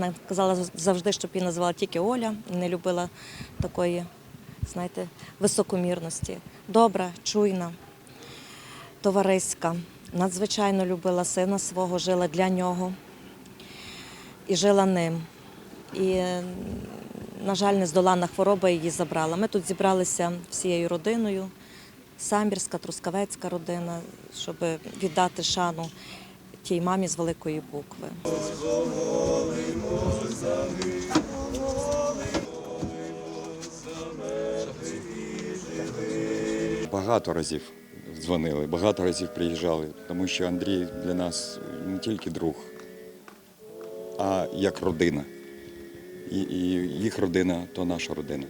Вона казала завжди, щоб її називала тільки Оля, не любила такої, знаєте, високомірності. Добра, чуйна, товариська. Надзвичайно любила сина свого, жила для нього і жила ним. І, на жаль, нездоланна хвороба її забрала. Ми тут зібралися всією родиною, самбірська, трускавецька родина, щоб віддати шану тій мамі з великої букви. Багато разів дзвонили, багато разів приїжджали, тому що Андрій для нас не тільки друг, а як родина. І, і їх родина то наша родина.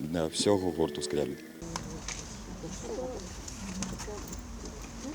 Для всього гурту скрябі.